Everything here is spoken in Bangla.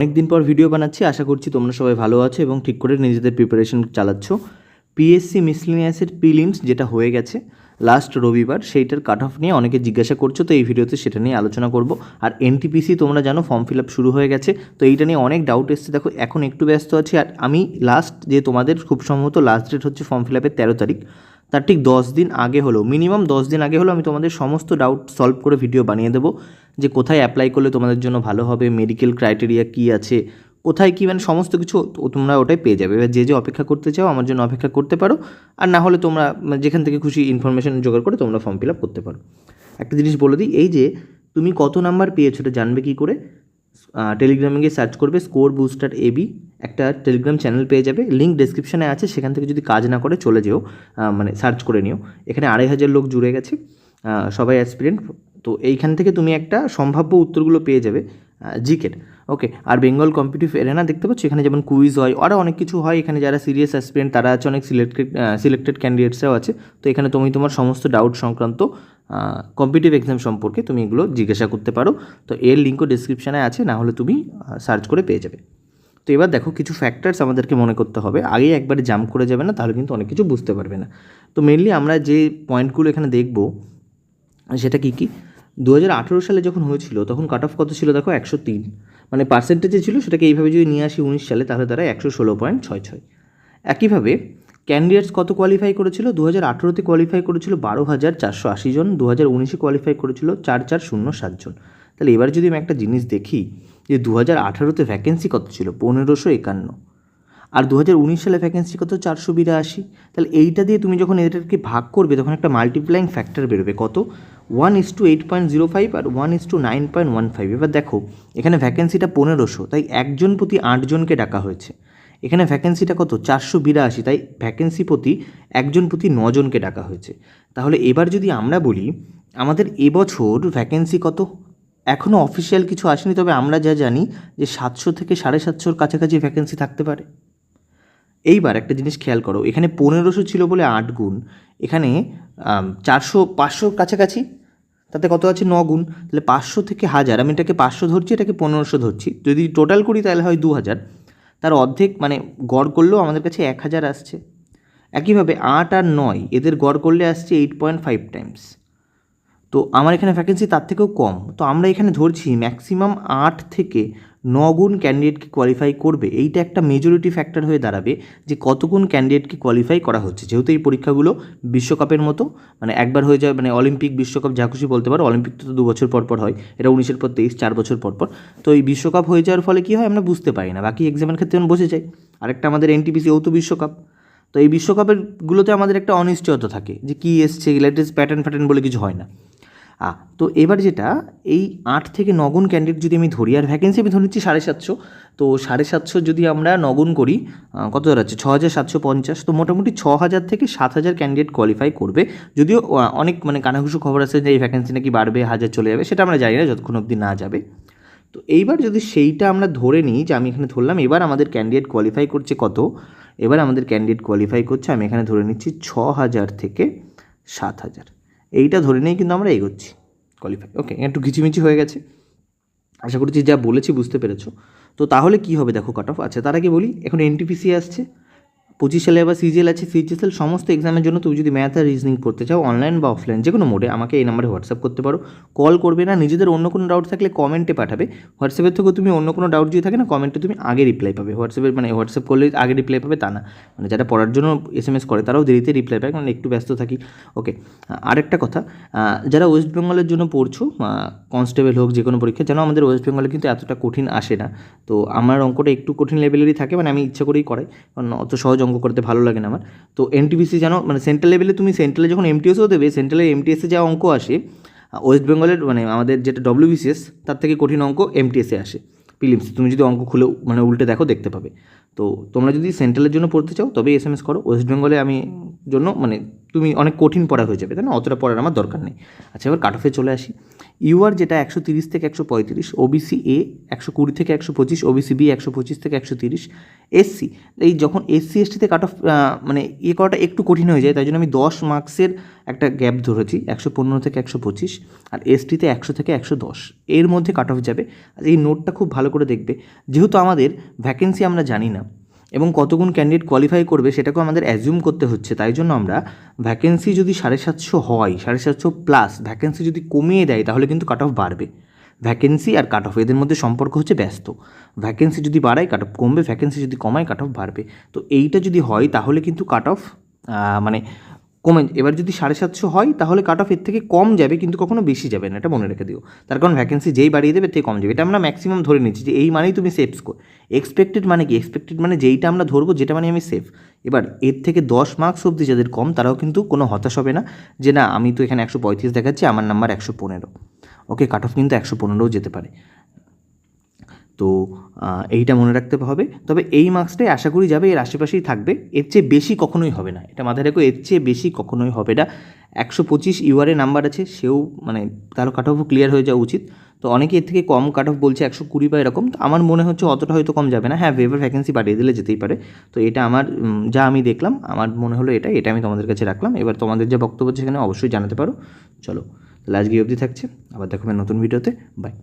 অনেকদিন পর ভিডিও বানাচ্ছি, আশা করছি তোমরা সবাই ভালো আছো এবং ঠিক করে নিজেদের প্রিপারেশন চালাচ্ছ। পিএসসি মিসলিনিয়াসের প্রিলিমস যেটা হয়ে গেছে লাস্ট রবিবার, সেইটার কাট অফ নিয়ে অনেকে জিজ্ঞাসা করছ, তো এই ভিডিওতে সেটা নিয়ে আলোচনা করব। আর এনটিপিসি তোমরা জানো ফর্ম ফিল আপ শুরু হয়ে গেছে, তো এইটা নিয়ে অনেক ডাউট এসছে। দেখো, এখন একটু ব্যস্ত আছি, আর আমি লাস্ট যে তোমাদের খুব সম্ভবত লাস্ট ডেট হচ্ছে ফর্ম ফিল আপের তেরো তারিখ তার ঠিক দশ দিন আগে হলো মিনিমাম দশ দিন আগে হলো আমি তোমাদের সমস্ত ডাউট সলভ করে ভিডিও বানিয়ে দেবো, যে কোথায় অ্যাপ্লাই করলে তোমাদের জন্য ভালো হবে মেডিকেল ক্রাইটেরিয়া কী আছে, কোথায় কী মানে সমস্ত কিছু তোমরা ওটাই পেয়ে যাবে। এবার যে যে অপেক্ষা করতে চাও আমার জন্য অপেক্ষা করতে পারো, আর না হলে তোমরা মানে যেখান থেকে খুশি ইনফরমেশন জোগাড় করে তোমরা ফর্ম ফিল আপ করতে পারো। একটা জিনিস বলে দিই, এই যে তুমি কত নাম্বার পেয়েছ জানবে কী করে? টেলিগ্রামে গিয়ে সার্চ করবে স্কোর বুস্টার এবি একটা টেলিগ্রাম চ্যানেল পেয়ে যাবে। লিঙ্ক ডিসক্রিপশানে আছে, সেখান থেকে যদি কাজ না করে চলে যেও মানে সার্চ করে নিও। এখানে আড়াই হাজার লোক জুড়ে গেছে সবাই অ্যাসপিরেন্ট তো এইখান থেকে তুমি একটা সম্ভাব্য উত্তরগুলো পেয়ে যাবে। জিকের। ওকে, আর বেঙ্গল কম্পিটিভ এরেনা দেখতে পাচ্ছ? এখানে যেমন কুইজ হয় আরও অনেক কিছু হয়। এখানে যারা সিরিয়াস অ্যাসপিরেন্ট, তারা আছে, অনেক সিলেক্টেড সিলেক্টেড ক্যান্ডিডেটসরাও আছে। তো এখানে তুমি তোমার সমস্ত ডাউট সংক্রান্ত কম্পিটিভ এক্সাম সম্পর্কে তুমি এগুলো জিজ্ঞাসা করতে পারো। তো এর লিঙ্কও ডিসক্রিপশানে আছে না হলে তুমি সার্চ করে পেয়ে যাবে। তো এবার দেখো, কিছু ফ্যাক্টরস আমাদেরকে মনে করতে হবে। আগে একবারে জাম্প করে যাবে না, তাহলে কিন্তু অনেক কিছু বুঝতে পারবে না। তো মেনলি আমরা যে পয়েন্টগুলো এখানে দেখব, সেটা কি কি? দু হাজার আঠেরো সালে যখন হয়েছিল, তখন কাট অফ কত ছিল দেখো? একশো তিন। মানে পার্সেন্টেজে ছিল সেটাকে এইভাবে যদি নিয়ে আসি উনিশ সালে, তাহলে তারা একশো ষোলো পয়েন্ট ছয় ছয়। একইভাবে ক্যান্ডিডেটস কত কোয়ালিফাই করেছিল? দু হাজার আঠেরোতে কোয়ালিফাই করেছিল বারো হাজার চারশো আশি জন দু হাজার উনিশে কোয়ালিফাই করেছিল চার চার শূন্য সাত জন। তাহলে এবার যদি আমি একটা জিনিস দেখি, যে দু হাজার আঠেরোতে ভ্যাকেন্সি কত ছিল? পনেরোশো একান্ন। আর দু হাজার উনিশ সালে ভ্যাকেন্সি কত? চারশো বিরাশি। তাহলে এইটা দিয়ে তুমি যখন এদেরকে ভাগ করবে, তখন একটা মাল্টিপ্লাইং ফ্যাক্টর বেরোবে। কত? One is two eight point zero five R one is two nine point one five এবার দেখো, এখানে ভ্যাকেন্সিটা পনেরোশো, তাই একজন প্রতি আটজনকে ডাকা হয়েছে। এখানে ভ্যাকেন্সিটা কত? চারশো বিরাশি, তাই ভ্যাকেন্সি প্রতি একজন প্রতি নজনকে ডাকা হয়েছে। তাহলে এবার যদি আমরা বলি, আমাদের এবছর ভ্যাকেন্সি কত? এখনও অফিসিয়াল কিছু আসেনি, তবে আমরা যা জানি যে সাতশো থেকে সাড়ে সাতশোর কাছাকাছি ভ্যাকেন্সি থাকতে পারে। এইবার একটা জিনিস খেয়াল করো, এখানে পনেরোশো ছিল বলে আট গুণ, এখানে চারশো, পাঁচশোর কাছাকাছি তাতে কত আছে? ন গুণ। তাহলে পাঁচশো থেকে হাজার। আমি এটাকে পাঁচশো ধরছি, এটাকে পনেরোশো ধরছি। যদি টোটাল করি তাহলে হয় দু হাজার তার অর্ধেক মানে গড় করলেও আমাদের কাছে এক হাজার আসছে। একইভাবে আট আর নয়, এদের গড় করলে আসছে এইট পয়েন্ট ফাইভ টাইমস তো আমার এখানে ভ্যাকেন্সি তার থেকেও কম। তো আমরা এখানে ধরছি ম্যাক্সিমাম আট থেকে নগুণ ক্যান্ডিডেটকে কোয়ালিফাই করবে, এইটা একটা মেজরিটি ফ্যাক্টর হয়ে দাঁড়াবে যে কতগুণ ক্যান্ডিডেটকে কোয়ালিফাই করা হচ্ছে। যেহেতু এই পরীক্ষাগুলো বিশ্বকাপের মতো মানে একবার হয়ে যায় মানে অলিম্পিক বিশ্বকাপ যা খুশি বলতে পারো অলিম্পিক তো দু বছর পর পর হয়, এটা উনিশের পর তেইশ, চার বছর পর পর। তো এই বিশ্বকাপ হয়ে যাওয়ার ফলে কী হয় আমরা বুঝতে পারি না, বাকি এক্সামের ক্ষেত্রে আমরা বসে যাই আরেকটা আমাদের এনটিপিসি ও তো বিশ্বকাপ। তো এই বিশ্বকাপের গুলোতে আমাদের একটা অনিশ্চয়তা থাকে যে কী এসছে লেটেস্ট প্যাটার্ন ফ্যাটার্ন বলে কিছু হয় না। তো এবার যেটা, এই আট থেকে নগুণ ক্যান্ডিডেট যদি আমি ধরি, আর ভ্যাকেন্সি আমি ধরে নিচ্ছি সাড়ে সাতশো, তো সাড়ে সাতশো যদি আমরা নগুণ করি কত দাঁড়াচ্ছে? ছ হাজার সাতশো পঞ্চাশ, তো মোটামুটি ছ হাজার থেকে সাত হাজার ক্যান্ডিডেট কোয়ালিফাই করবে। যদিও অনেক মানে কানাঘুষো খবর আছে যে এই ভ্যাকেন্সি নাকি বাড়বে, হাজার চলে যাবে, সেটা আমরা জানি না, যতক্ষণ অবধি না যাবে। তো এইবার যদি সেইটা আমরা ধরে নিই যে আমি এখানে ধরলাম, এবার আমাদের ক্যান্ডিডেট কোয়ালিফাই করছে কত? এবার আমাদের ক্যান্ডিডেট কোয়ালিফাই করছে, আমি এখানে ধরে নিচ্ছি ছ হাজার থেকে সাত হাজার। এইটা ধরে নিয়েই কিন্তু আমরা এগোচ্ছি কোয়ালিফাই ওকে একটু ঘিচিমিচি হয়ে গেছে। আশা করছি যা বলেছি বুঝতে পেরেছ। তো তাহলে কি হবে দেখো কাট অফ আচ্ছা তারা কি বলি, এখন এনটিপিসি আসছে। পঁচিশ সালে আবার সিজিএল আছে সিজিএসএল সমস্ত এক্সামের জন্য তুমি যদি ম্যাথ আর রিজনিং করতে চাও অনলাইন বা অফলাইন যে কোনো মোডে আমাকে এই নাম্বারে হোয়াটসঅ্যাপ করতে পারো। কল করবে না, নিজেদের অন্য কোনো ডাউট থাকলে কমেন্টে পাঠাবে। হোয়াটসঅ্যাপের থেকেও তুমি অন্য কোনো ডাউট যদি থাকে না কমেন্টে তুমি আগে রিপ্লাই পাবে। হোয়াটসঅ্যাপের মানে হোয়াটসঅ্যাপ করলে আগে রিপ্লাই পাবে তা না। মানে যারা পড়ার জন্য এস এম এস করে, তারাও দেরিতে রিপ্লাই পায়, কারণ একটু ব্যস্ত থাকি। ওকে আরেকটা কথা যারা ওয়েস্ট বেঙ্গলের জন্য পড়ছো কনস্টেবল হোক যে কোনো পরীক্ষা, যেন আমাদের ওয়েস্ট বেঙ্গলে কিন্তু এতটা কঠিন আসে না। তো আমার অঙ্কটা একটু কঠিন লেভেলেরই থাকে মানে আমি ইচ্ছা করেই করাই, কারণ অত সহজ অঙ্ক করতে ভালো লাগে না আমার। তো এনটিপিসি যেন মানে সেন্ট্রাল লেভেলে তুমি সেন্ট্রালে যখন এমটিএসও দেবে সেন্ট্রালের এমটিএসে যা অঙ্ক আসে ওয়েস্ট বেঙ্গলের মানে আমাদের যেটা ডব্লিউবিসিএস তার থেকে কঠিন অঙ্ক এমটিএসে আসে। প্রিলিমস তুমি যদি অঙ্ক খুলে মানে উল্টে দেখো, দেখতে পাবে। তো তোমরা যদি সেন্ট্রালের জন্য পড়তে চাও তবে এস এম এস করো। ওয়েস্ট বেঙ্গলে আমি জন্য মানে তুমি অনেক কঠিন পড়া হয়ে যাবে, তাই না? অতটা পড়ার আমার দরকার নেই। আচ্ছা এবার কাট অফে চলে আসি। ইউআর যেটা একশো তিরিশ থেকে একশো পঁয়ত্রিশ ওবিসি এ একশো কুড়ি থেকে একশো পঁচিশ ওবিসি বি একশো পঁচিশ থেকে একশো তিরিশ এসসি এই যখন এসসি এসটিতে কাট অফ মানে ইয়ে করাটা একটু কঠিন হয়ে যায়, তাই জন্য আমি দশ মার্কসের একটা গ্যাপ ধরেছি, একশো পনেরো থেকে একশো পঁচিশ আর এসটিতে একশো থেকে একশো দশ। এর মধ্যে কাট অফ যাবে। আর এই নোটটা খুব ভালো করে দেখবে। যেহেতু আমাদের ভ্যাকেন্সি আমরা জানি না এবং কতগুণ ক্যান্ডিডেট কোয়ালিফাই করবে সেটাকেও আমাদের অ্যাজিউম করতে হচ্ছে। তাই জন্য আমরা ভ্যাকেন্সি যদি সাড়ে সাতশো হয়, সাড়ে সাতশো প্লাস ভ্যাকেন্সি যদি কমিয়ে দেয়, তাহলে কিন্তু কাট অফ বাড়বে। ভ্যাকেন্সি আর কাট অফ এদের মধ্যে সম্পর্ক হচ্ছে ব্যস্ত। ভ্যাকেন্সি যদি বাড়ায় কাট অফ কমবে ভ্যাকেন্সি যদি কমায় কাট অফ বাড়বে। তো এইটা যদি হয়, তাহলে কিন্তু কাট অফ মানে কমে এবার যদি সাড়ে সাতশো হয়, তাহলে কাট অফ এর থেকে কম যাবে, কিন্তু কখনো বেশি যাবে না, এটা মনে রেখে দিও। তার কারণ ভ্যাকেন্সি যেই বাড়িয়ে দেবে থেকে কম যাবে। এটা আমরা ম্যাক্সিমাম ধরে নিচ্ছি যে এই মানেই তুমি সেফ স্কোর এক্সপেক্টেড মানে কি? এক্সপেক্টেড মানে যেইটা আমরা ধরবো, যেটা মানে আমি সেফ এবার এর থেকে দশ মার্কস অবধি যাদের কম, তারাও কিন্তু কোনো হতাশ হবে না যে না, আমি তো এখানে একশো পঁয়ত্রিশ দেখাচ্ছি, আমার নাম্বার একশো পনেরো। ওকে কাট অফ কিন্তু একশো পনেরোও যেতে পারে। তো এইটা মনে রাখতে হবে। তবে এই মার্কসটাই আশা করি যাবে, এর আশেপাশেই থাকবে। এর চেয়ে বেশি কখনোই হবে না। এটা মাথায় রেখো, এর চেয়ে বেশি কখনোই হবে না। একশো পঁচিশ ইউআরএ নাম্বার আছে, সেও মানে তারও কাট অফ ক্লিয়ার হয়ে যাওয়া উচিত। তো অনেকে এর থেকে কম কাট অফ বলছে একশো কুড়ি বা এরকম। তো আমার মনে হচ্ছে অতটা হয়তো কম যাবে না। হ্যাঁ ভেবার ভ্যাকেন্সি বাড়িয়ে দিলে যেতেই পারে। তো এটা আমার যা আমি দেখলাম, আমার মনে হলো এটা এটা আমি তোমাদের কাছে রাখলাম। এবার তোমাদের যে বক্তব্য সেখানে অবশ্যই জানাতে পারো। চলো আজকে এই অবধি থাকছে। আবার দেখাবে নতুন ভিডিওতে বাই